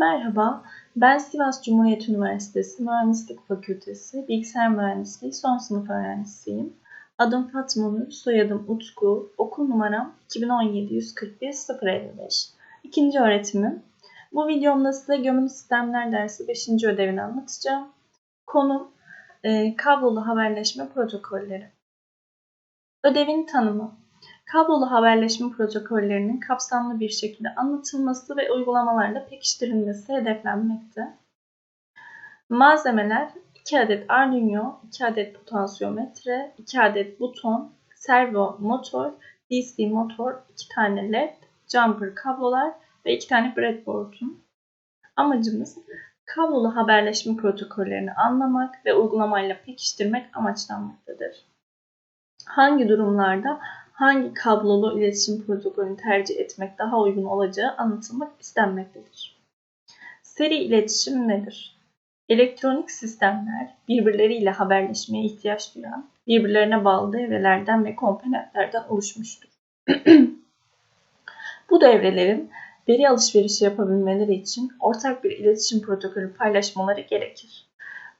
Merhaba, ben Sivas Cumhuriyet Üniversitesi Mühendislik Fakültesi Bilgisayar Mühendisliği son sınıf öğrencisiyim. Adım Fatma Nur, soyadım Utku, okul numaram 2017 141 055. İkinci öğretimim. Bu videomda size gömülü sistemler dersi 5. ödevini anlatacağım. Konu e, kablolu haberleşme protokolleri. Ödevin tanımı. Kablolu haberleşme protokollerinin kapsamlı bir şekilde anlatılması ve uygulamalarla pekiştirilmesi hedeflenmekte. Malzemeler 2 adet Arduino, 2 adet potansiyometre, 2 adet buton, servo motor, DC motor, 2 tane led, jumper kablolar ve 2 tane breadboard'un. Amacımız kablolu haberleşme protokollerini anlamak ve uygulamayla pekiştirmek amaçlanmaktadır. Hangi durumlarda hangi kablolu iletişim protokolünü tercih etmek daha uygun olacağı anlatılmak istenmektedir. Seri iletişim nedir? Elektronik sistemler birbirleriyle haberleşmeye ihtiyaç duyan, birbirlerine bağlı devrelerden ve komponentlerden oluşmuştur. Bu devrelerin veri alışverişi yapabilmeleri için ortak bir iletişim protokolü paylaşmaları gerekir.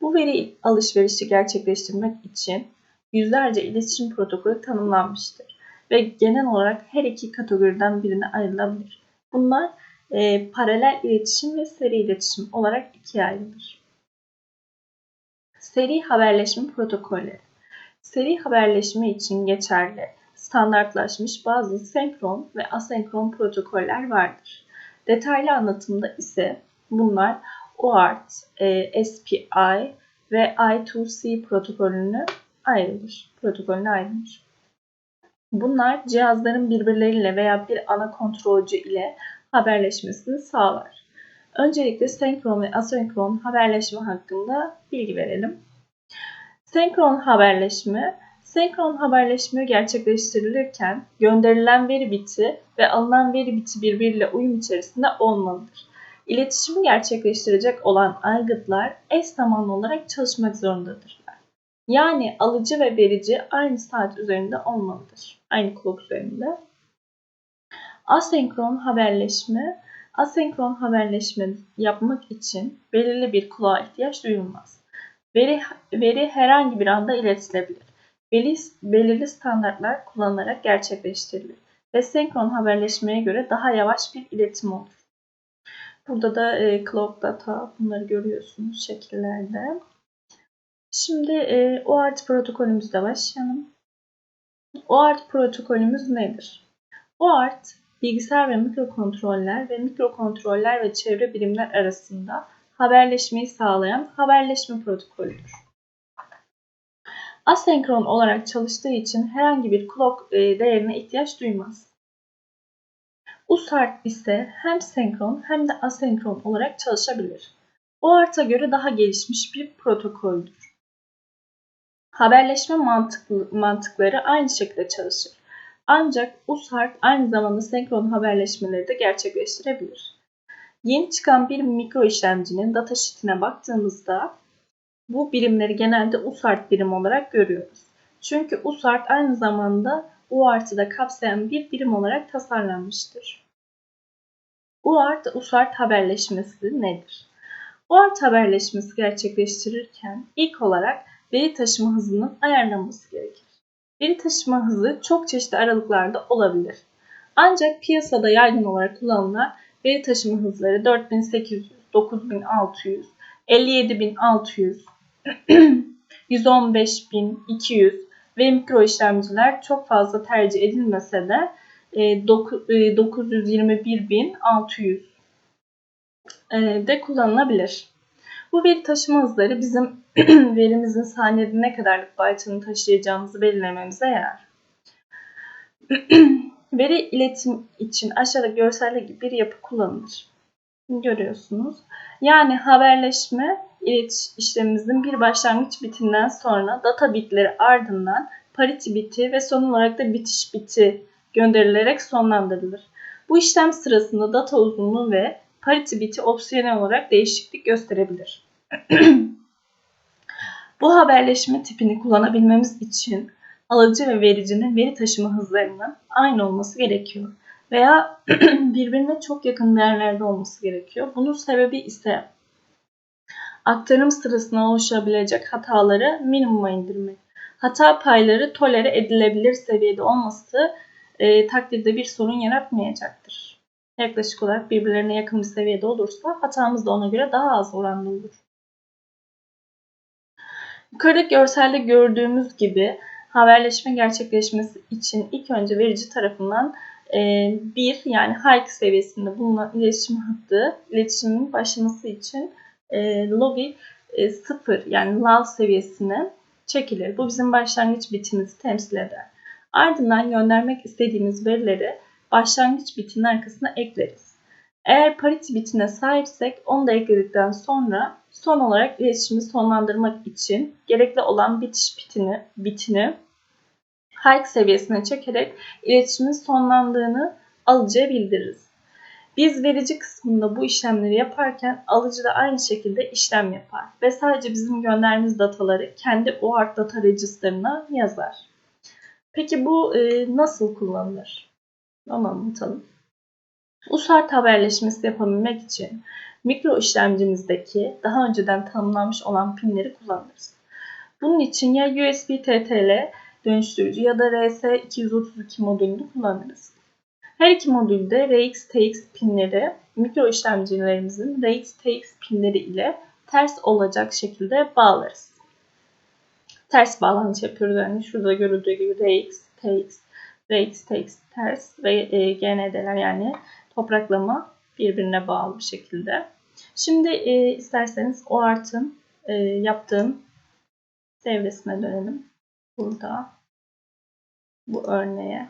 Bu veri alışverişi gerçekleştirmek için yüzlerce iletişim protokolü tanımlanmıştır ve genel olarak her iki kategoriden birine ayrılabilir. Bunlar e, paralel iletişim ve seri iletişim olarak ikiye ayrılır. Seri haberleşme protokolleri. Seri haberleşme için geçerli standartlaşmış bazı senkron ve asenkron protokoller vardır. Detaylı anlatımda ise bunlar OART, e, SPI ve I2C protokolünü ayrılır. Protokolüne ayrılır. Bunlar cihazların birbirleriyle veya bir ana kontrolcü ile haberleşmesini sağlar. Öncelikle senkron ve asenkron haberleşme hakkında bilgi verelim. Senkron haberleşme, senkron haberleşme gerçekleştirilirken gönderilen veri biti ve alınan veri biti birbiriyle uyum içerisinde olmalıdır. İletişimi gerçekleştirecek olan aygıtlar eş zamanlı olarak çalışmak zorundadır. Yani alıcı ve verici aynı saat üzerinde olmalıdır. Aynı kulak üzerinde. Asenkron haberleşme, asenkron haberleşme yapmak için belirli bir kulağa ihtiyaç duyulmaz. Veri, veri herhangi bir anda iletilebilir. Belirli, belirli standartlar kullanılarak gerçekleştirilir ve senkron haberleşmeye göre daha yavaş bir iletim olur. Burada da e, clock data bunları görüyorsunuz şekillerde. Şimdi e, OART protokolümüzle başlayalım. OART protokolümüz nedir? OART, bilgisayar ve mikrokontroller ve mikrokontroller ve çevre birimler arasında haberleşmeyi sağlayan haberleşme protokolüdür. Asenkron olarak çalıştığı için herhangi bir clock e, değerine ihtiyaç duymaz. USART ise hem senkron hem de asenkron olarak çalışabilir. OART'a göre daha gelişmiş bir protokoldür. Haberleşme mantıklı, mantıkları aynı şekilde çalışır. Ancak USART aynı zamanda senkron haberleşmeleri de gerçekleştirebilir. Yeni çıkan bir mikro işlemcinin datasheet'ine baktığımızda bu birimleri genelde USART birim olarak görüyoruz. Çünkü USART aynı zamanda UART'ı da kapsayan bir birim olarak tasarlanmıştır. UART, USART haberleşmesi nedir? UART haberleşmesi gerçekleştirirken ilk olarak veri taşıma hızının ayarlanması gerekir. Veri taşıma hızı çok çeşitli aralıklarda olabilir. Ancak piyasada yaygın olarak kullanılan veri taşıma hızları 4800, 9600, 57600, 115200 ve mikro işlemciler çok fazla tercih edilmese de 921600 e, e, de kullanılabilir. Bu veri taşıma hızları bizim verimizin saniyede ne kadarlık byte'ını taşıyacağımızı belirlememize yarar. Veri iletim için aşağıda görselde gibi bir yapı kullanılır. Görüyorsunuz. Yani haberleşme işlemimizin bir başlangıç bitinden sonra data bitleri ardından parity biti ve son olarak da bitiş biti gönderilerek sonlandırılır. Bu işlem sırasında data uzunluğu ve parity biti opsiyonel olarak değişiklik gösterebilir. Bu haberleşme tipini kullanabilmemiz için alıcı ve vericinin veri taşıma hızlarının aynı olması gerekiyor. veya birbirine çok yakın değerlerde olması gerekiyor. Bunun sebebi ise aktarım sırasında oluşabilecek hataları minimuma indirmek. Hata payları tolere edilebilir seviyede olması e, takdirde bir sorun yaratmayacaktır. Yaklaşık olarak birbirlerine yakın bir seviyede olursa hatamız da ona göre daha az oranda olur. Yukarıdaki görselde gördüğümüz gibi haberleşme gerçekleşmesi için ilk önce verici tarafından e, bir yani hike seviyesinde bulunan iletişim hattı iletişimin başlaması için e, logi e, 0 yani lav seviyesine çekilir. Bu bizim başlangıç bitimizi temsil eder. Ardından göndermek istediğimiz verileri başlangıç bitinin arkasına ekleriz. Eğer parity bitine sahipsek onu da ekledikten sonra son olarak iletişimi sonlandırmak için gerekli olan bitiş bitini, bitini hike seviyesine çekerek iletişimin sonlandığını alıcıya bildiririz. Biz verici kısmında bu işlemleri yaparken alıcı da aynı şekilde işlem yapar ve sadece bizim gönderdiğimiz dataları kendi OART data register'ına yazar. Peki bu e, nasıl kullanılır? Onu anlatalım. USART haberleşmesi yapabilmek için mikro işlemcimizdeki daha önceden tanımlanmış olan pinleri kullanırız. Bunun için ya USB TTL dönüştürücü ya da RS232 modülünü kullanırız. Her iki modülde RX-TX pinleri mikro işlemcilerimizin RX-TX pinleri ile ters olacak şekilde bağlarız. Ters bağlantı yapıyoruz. Yani şurada görüldüğü gibi RX, TX, RX, TX ters ve GND'ler yani topraklama birbirine bağlı bir şekilde. Şimdi e, isterseniz o artın e, yaptığım devresine dönelim. Burada bu örneğe.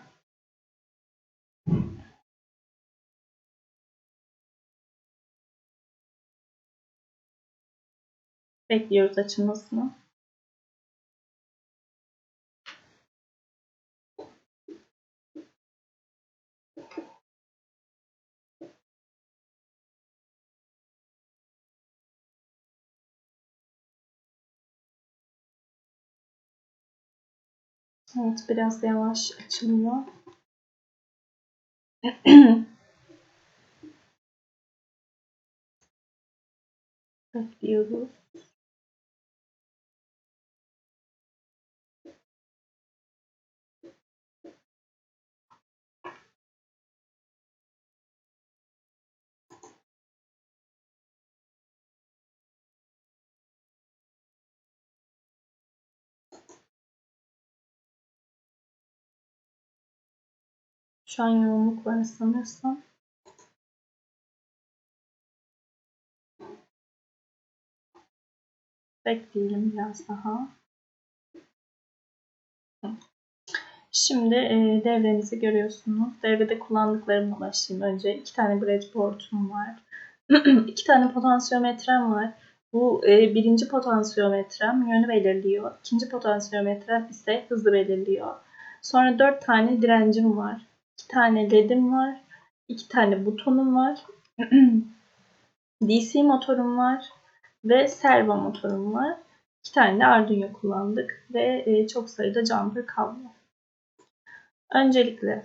Bekliyoruz açılmasını. Evet biraz yavaş açılıyor. Bekliyoruz. Şu an yoğunluk var sanırsam. Bekleyelim biraz daha. Şimdi e, devrenizi görüyorsunuz. Devrede kullandıklarımla başlayayım. Önce iki tane breadboard'um var. iki tane potansiyometrem var. Bu e, birinci potansiyometrem yönü belirliyor. İkinci potansiyometrem ise hızı belirliyor. Sonra dört tane direncim var. İki tane led'im var. iki tane butonum var. DC motorum var. Ve servo motorum var. İki tane de Arduino kullandık. Ve e, çok sayıda jumper kablo. Öncelikle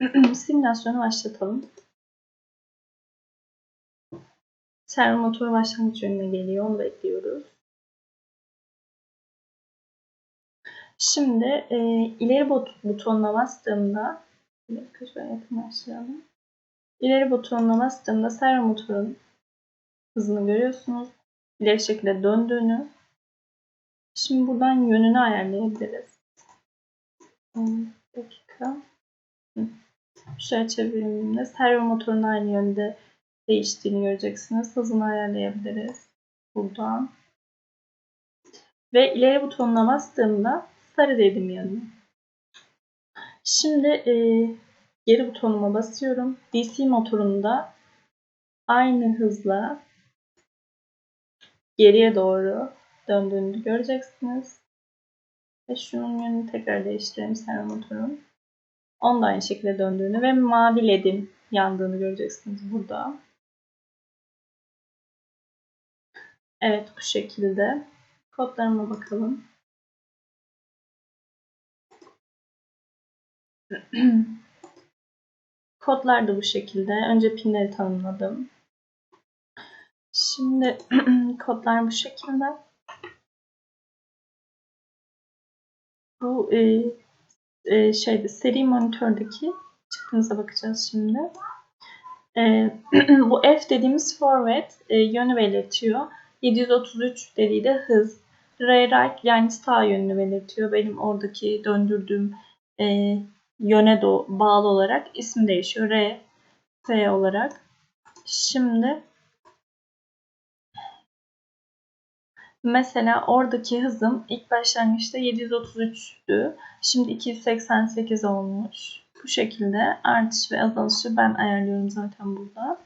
simülasyonu başlatalım. Servo motoru başlangıç yönüne geliyor. Onu bekliyoruz. Şimdi e, ileri butonuna bastığımda şöyle yakınlaştıralım. İleri butonuna bastığımda servo motorun hızını görüyorsunuz. İleri şekilde döndüğünü. Şimdi buradan yönünü ayarlayabiliriz. Bir dakika. Şöyle çevirdiğimde servo motorun aynı yönde değiştiğini göreceksiniz. Hızını ayarlayabiliriz. Buradan. Ve ileri butonuna bastığımda sarı dedim yanına. Şimdi e, geri butonuma basıyorum. DC motorunda aynı hızla geriye doğru döndüğünü göreceksiniz. Ve şunun yönünü tekrar değiştirelim servo motorun. Onun da aynı şekilde döndüğünü ve mavi ledin yandığını göreceksiniz burada. Evet bu şekilde. Kodlarıma bakalım. Kodlar da bu şekilde. Önce pinleri tanımladım. Şimdi kodlar bu şekilde. Bu e, e, şeyde seri monitördeki çıktığınıza bakacağız şimdi. E, bu F dediğimiz forward e, yönü belirtiyor. 733 dediği de hız. R right yani sağ yönünü belirtiyor. Benim oradaki döndürdüğüm e, yöne do bağlı olarak isim değişiyor. R, F olarak. Şimdi Mesela oradaki hızım ilk başlangıçta 733'tü. Şimdi 288 olmuş. Bu şekilde artış ve azalışı ben ayarlıyorum zaten burada.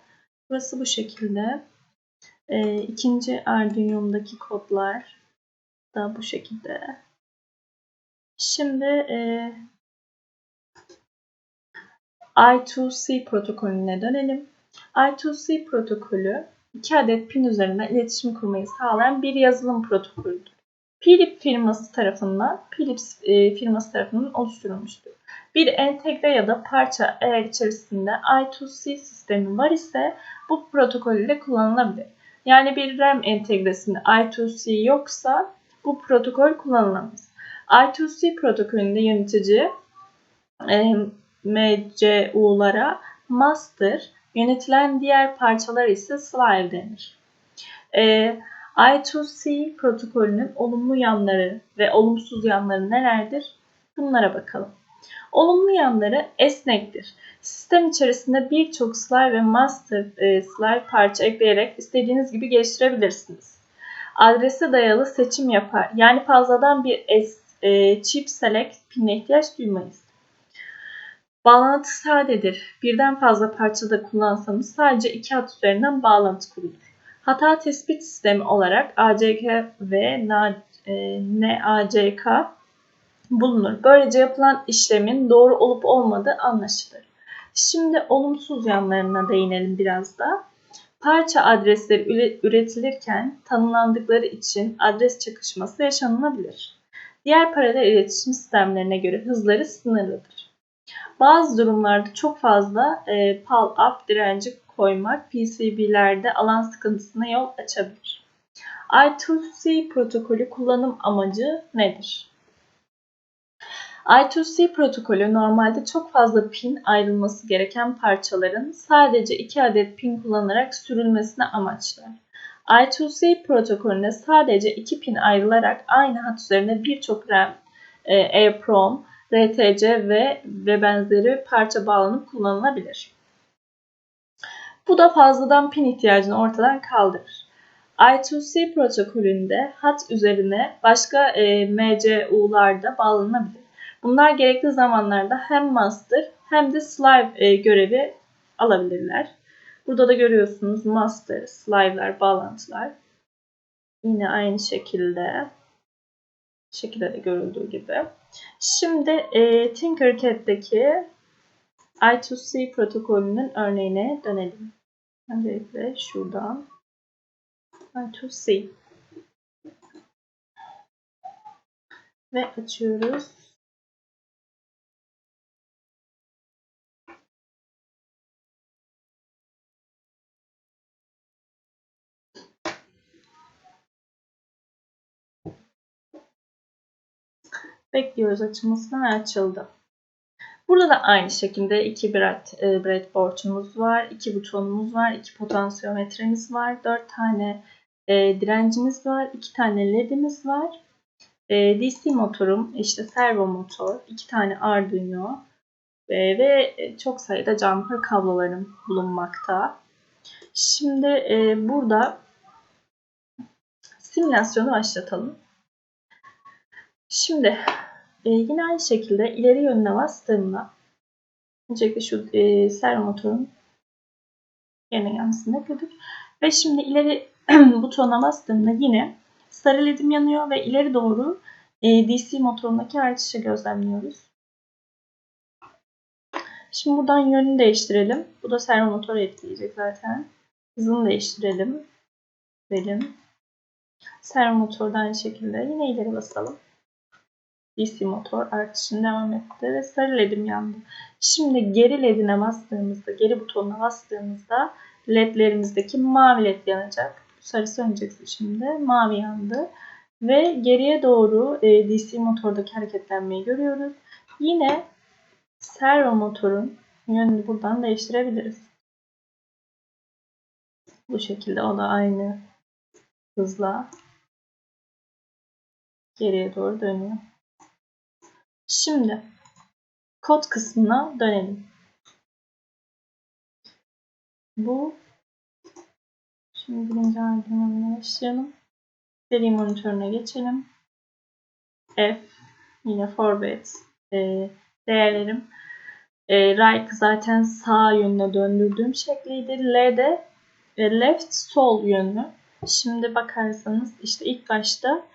Burası bu şekilde. E, ikinci Arduino'mdaki kodlar da bu şekilde. Şimdi e, I2C protokolüne dönelim. I2C protokolü 2 adet pin üzerinden iletişim kurmayı sağlayan bir yazılım protokolüdür. Philips firması tarafından Philips e, firması tarafından oluşturulmuştur. Bir entegre ya da parça eğer içerisinde I2C sistemi var ise bu protokol ile kullanılabilir. Yani bir RAM entegresinde I2C yoksa bu protokol kullanılamaz. I2C protokolünde yönetici MCU'lara master, yönetilen diğer parçalar ise slave denir. E, I2C protokolünün olumlu yanları ve olumsuz yanları nelerdir? Bunlara bakalım. Olumlu yanları esnektir. Sistem içerisinde birçok slide ve master e, slide parça ekleyerek istediğiniz gibi geliştirebilirsiniz. Adrese dayalı seçim yapar. Yani fazladan bir S, e, chip select pin'e ihtiyaç duymayız. Bağlantı sadedir. Birden fazla parçada kullansanız sadece iki hat üzerinden bağlantı kurulur. Hata tespit sistemi olarak ACK ve NACK e, bulunur. Böylece yapılan işlemin doğru olup olmadığı anlaşılır. Şimdi olumsuz yanlarına değinelim biraz da. Parça adresleri üretilirken tanımlandıkları için adres çakışması yaşanılabilir. Diğer paralel iletişim sistemlerine göre hızları sınırlıdır. Bazı durumlarda çok fazla e, PAL-up direnci koymak PCB'lerde alan sıkıntısına yol açabilir. I2C protokolü kullanım amacı nedir? I2C protokolü normalde çok fazla pin ayrılması gereken parçaların sadece 2 adet pin kullanarak sürülmesine amaçlar. I2C protokolünde sadece 2 pin ayrılarak aynı hat üzerine birçok RAM, e, EEPROM, RTC ve ve benzeri parça bağlanıp kullanılabilir. Bu da fazladan pin ihtiyacını ortadan kaldırır. I2C protokolünde hat üzerine başka e, MCU'lar bağlanabilir. Bunlar gerekli zamanlarda hem master hem de slave e, görevi alabilirler. Burada da görüyorsunuz master, slave'ler, bağlantılar. Yine aynı şekilde şekilde de görüldüğü gibi. Şimdi e, Tinkercad'deki I2C protokolünün örneğine dönelim. Öncelikle şuradan I2C ve açıyoruz. Bekliyoruz açılmasını ve açıldı. Burada da aynı şekilde iki bread, e, breadboard'umuz var, iki butonumuz var, iki potansiyometremiz var, dört tane e, direncimiz var, iki tane ledimiz var. E, DC motorum, işte servo motor, iki tane Arduino e, ve çok sayıda jumper kablolarım bulunmakta. Şimdi e, burada simülasyonu başlatalım. Şimdi e, yine aynı şekilde ileri yönüne bastığımda öncelikle şu e, servo motorun yerine gelmesini bekledik. Ve şimdi ileri butona bastığımda yine sarı ledim yanıyor ve ileri doğru e, DC motorundaki artışı gözlemliyoruz. Şimdi buradan yönünü değiştirelim. Bu da servo motoru etkileyecek zaten. Hızını değiştirelim. Verelim. Servo motorda aynı şekilde yine ileri basalım. DC motor artışını devam etti ve sarı ledim yandı. Şimdi geri ledine bastığımızda, geri butonuna bastığımızda ledlerimizdeki mavi led yanacak. Sarı sönecek şimdi. Mavi yandı. Ve geriye doğru e, DC motordaki hareketlenmeyi görüyoruz. Yine servo motorun yönünü buradan değiştirebiliriz. Bu şekilde o da aynı hızla geriye doğru dönüyor. Şimdi kod kısmına dönelim. Bu şimdi birinci albümümle başlayalım. Seri monitörüne geçelim. F yine forward e, değerlerim. E, right zaten sağ yönüne döndürdüğüm şekliydi. L de e, left sol yönlü. Şimdi bakarsanız işte ilk başta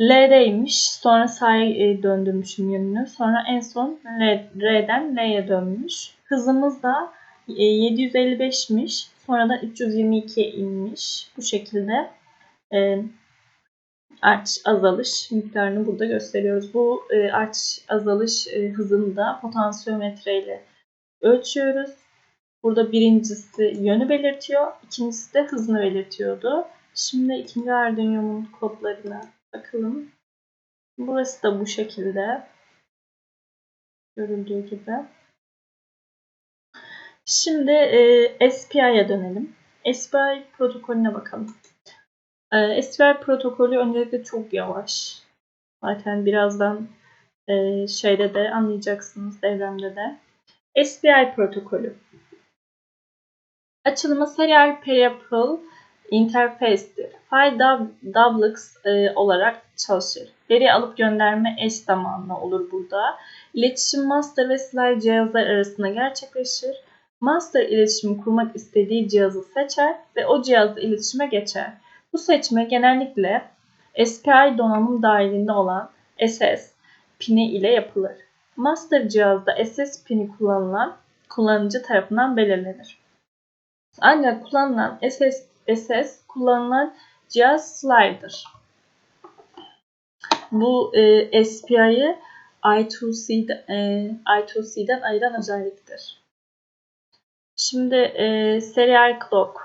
L'deymiş. Sonra sağa e, döndürmüşüm yönünü. Sonra en son L, R'den L'ye dönmüş. Hızımız da 755'miş. E, sonra da 322'ye inmiş. Bu şekilde e, arç azalış miktarını burada gösteriyoruz. Bu e, arç azalış e, hızını da potansiyometre ile ölçüyoruz. Burada birincisi yönü belirtiyor, ikincisi de hızını belirtiyordu. Şimdi ikinci Arduino'nun kodlarına bakalım. Burası da bu şekilde. Görüldüğü gibi. Şimdi e, SPI'ye dönelim. SPI protokolüne bakalım. E, SPI protokolü öncelikle çok yavaş. Zaten birazdan e, şeyde de anlayacaksınız devremde de. SPI protokolü. Açılımı Serial Peripheral Interface'tir. File doublets e, olarak çalışır. Veri alıp gönderme eş zamanlı olur burada. İletişim master ve slide cihazlar arasında gerçekleşir. Master iletişimi kurmak istediği cihazı seçer ve o cihazla iletişime geçer. Bu seçme genellikle SPI donanım dahilinde olan SS pini ile yapılır. Master cihazda SS pini kullanılan kullanıcı tarafından belirlenir. Ancak kullanılan SS, SS kullanılan cihaz slider. Bu e, SPI'yi I2C'den, e, I2C'den ayıran özelliktir. Şimdi e, serial clock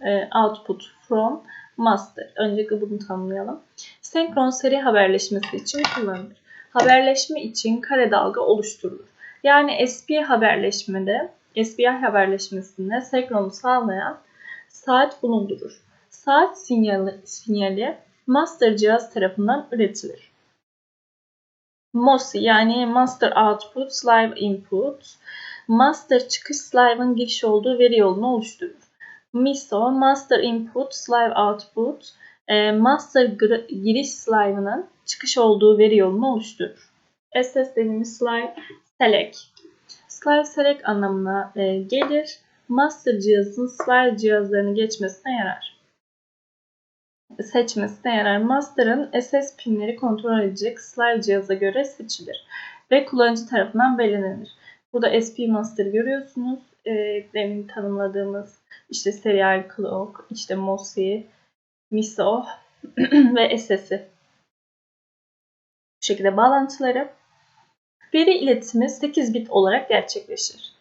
e, output from master. Öncelikle bunu tanımlayalım. Senkron seri haberleşmesi için kullanılır. Haberleşme için kare dalga oluşturulur. Yani SPI haberleşmede SPI haberleşmesinde senkronu sağlayan saat bulundurur. Saat sinyali, sinyali master cihaz tarafından üretilir. MOSI yani Master Output Slave Input, master çıkış slive'ın giriş olduğu veri yolunu oluşturur. MISO, Master Input Slave Output, e, master giriş slive'ının çıkış olduğu veri yolunu oluşturur. SS dediğimiz slide select Slide Select anlamına e, gelir. Master cihazın slide cihazlarını geçmesine yarar. Seçmesine yarar. Master'ın SS pinleri kontrol edecek slide cihaza göre seçilir ve kullanıcı tarafından belirlenir. Burada SP Master görüyorsunuz. E, demin tanımladığımız işte Serial Clock, işte MOSI, MISO ve SS'i. Bu şekilde bağlantıları. Veri iletimi 8 bit olarak gerçekleşir.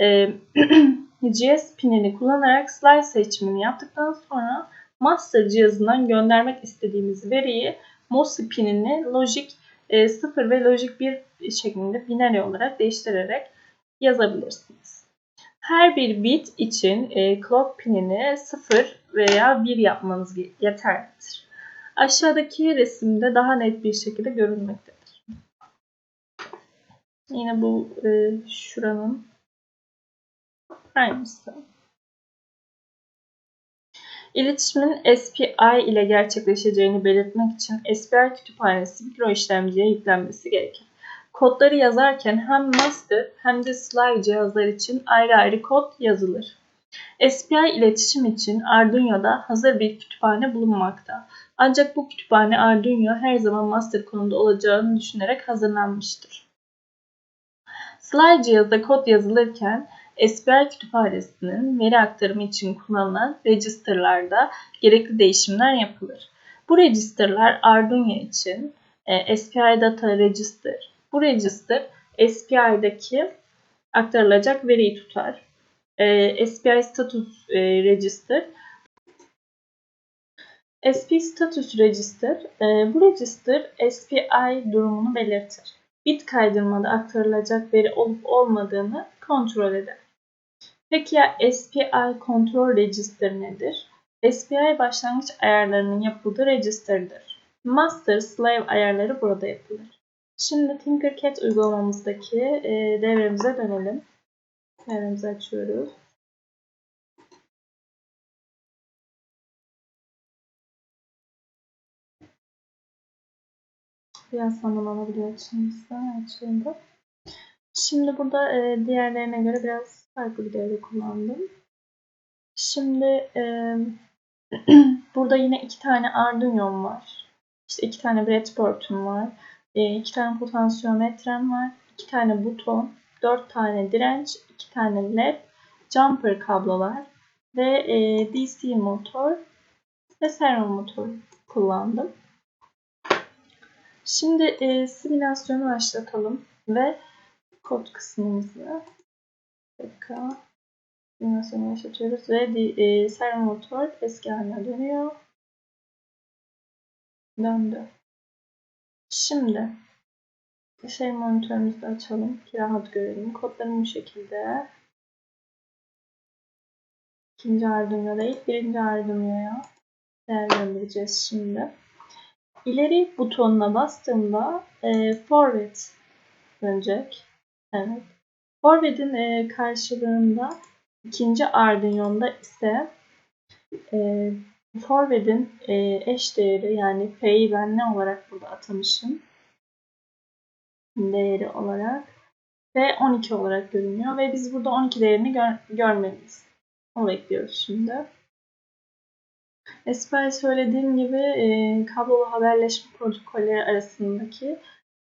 E, GS pinini kullanarak slide seçimini yaptıktan sonra master cihazından göndermek istediğimiz veriyi MOSI pinini logic e, 0 ve logic 1 şeklinde binary olarak değiştirerek yazabilirsiniz. Her bir bit için e, clock pinini 0 veya 1 yapmanız yeterlidir. Aşağıdaki resimde daha net bir şekilde görülmektedir. Yine bu e, şuranın aynısı. İletişimin SPI ile gerçekleşeceğini belirtmek için SPI kütüphanesi mikro işlemciye yüklenmesi gerekir. Kodları yazarken hem master hem de slide cihazlar için ayrı ayrı kod yazılır. SPI iletişim için Arduino'da hazır bir kütüphane bulunmakta. Ancak bu kütüphane Arduino her zaman master konumda olacağını düşünerek hazırlanmıştır. Slide cihazda kod yazılırken SPI kütüphanesinin veri aktarımı için kullanılan registerlarda gerekli değişimler yapılır. Bu registerler Arduino için e, SPI Data Register. Bu register SPI'daki aktarılacak veriyi tutar. E, SPI Status e, Register SP Status Register, e, bu register SPI durumunu belirtir. Bit kaydırmada aktarılacak veri olup olmadığını kontrol eder. Peki ya SPI Control Register nedir? SPI başlangıç ayarlarının yapıldığı register'dır. Master Slave ayarları burada yapılır. Şimdi Tinkercad uygulamamızdaki e, devremize dönelim. Devremizi açıyoruz. Biraz zaman alabiliyor açılması. Açıldı. Şimdi burada e, diğerlerine göre biraz farklı bir devre kullandım. Şimdi e, burada yine iki tane Arduino'm var. İşte iki tane breadboard'um var. E, iki tane potansiyometrem var. iki tane buton. Dört tane direnç. iki tane led. Jumper kablolar. Ve e, DC motor ve servo motor kullandım. Şimdi e, simülasyonu başlatalım ve kod kısmımızı dakika simülasyonu başlatıyoruz ve e, servo motor eski haline dönüyor. Döndü. Şimdi şey monitörümüzü açalım ki rahat görelim. Kodlarım bu şekilde. İkinci Arduino değil, birinci Arduino'ya değerlendireceğiz şimdi. İleri butonuna bastığımda e, forward dönecek. Evet. Forward'in e, karşılığında ikinci Arduino'da ise e, forward'in e, eş değeri yani F'yi ben ne olarak burada atamışım? Değeri olarak F 12 olarak görünüyor ve biz burada 12 değerini gör görmeliyiz. Onu bekliyoruz şimdi. Esper söylediğim gibi e, kablolu haberleşme protokolleri arasındaki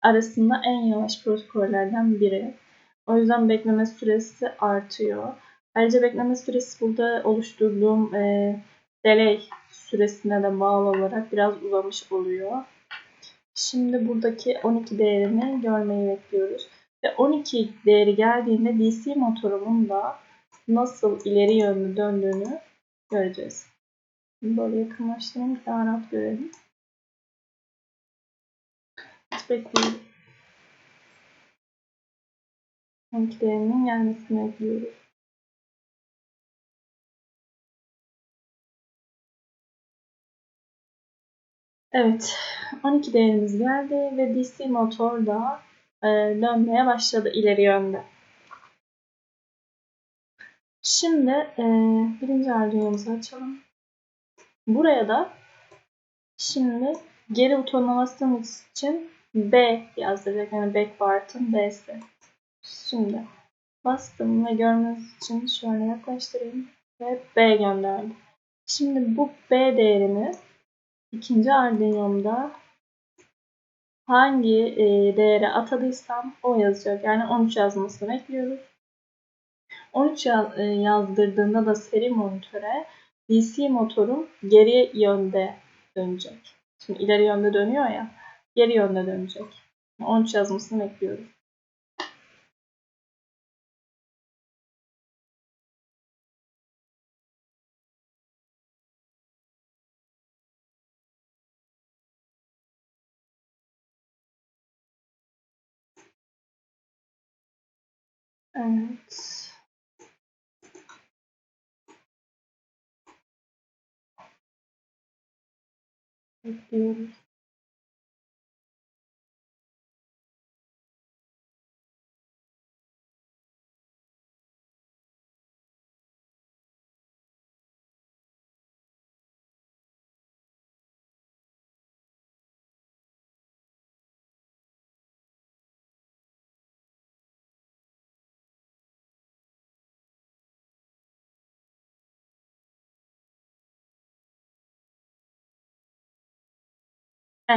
arasında en yavaş protokollerden biri. O yüzden bekleme süresi artıyor. Ayrıca bekleme süresi burada oluşturduğum e, delay süresine de bağlı olarak biraz uzamış oluyor. Şimdi buradaki 12 değerini görmeyi bekliyoruz. Ve 12 değeri geldiğinde DC motorumun da nasıl ileri yönlü döndüğünü göreceğiz. Böyle yakınlaştırayım daha rahat görelim. Hiç bekliyoruz. Renklerinin gelmesini bekliyoruz. Evet, 12 değerimiz geldi ve DC motor da e, dönmeye başladı ileri yönde. Şimdi e, birinci Arduino'muzu açalım. Buraya da şimdi geri bastığımız için B yazdıracak. Yani backwart'ın B'si. Şimdi bastım ve görmeniz için şöyle yaklaştırayım ve B gönderdim. Şimdi bu B değerini ikinci Arduino'mda hangi e, değere atadıysam o yazacak. Yani 13 yazmasını bekliyoruz. 13 e, yazdırdığında da seri monitöre DC motorum geri yönde dönecek. Şimdi ileri yönde dönüyor ya. Geri yönde dönecek. 13 yazmasını bekliyoruz. Bekliyoruz.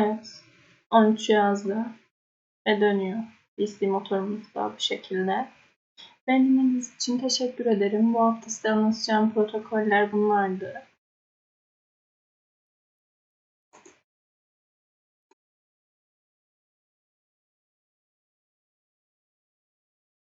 Evet. 13 yazdı. Ve dönüyor. DC motorumuz da bu şekilde. Beni için teşekkür ederim. Bu hafta size anlatacağım protokoller bunlardı.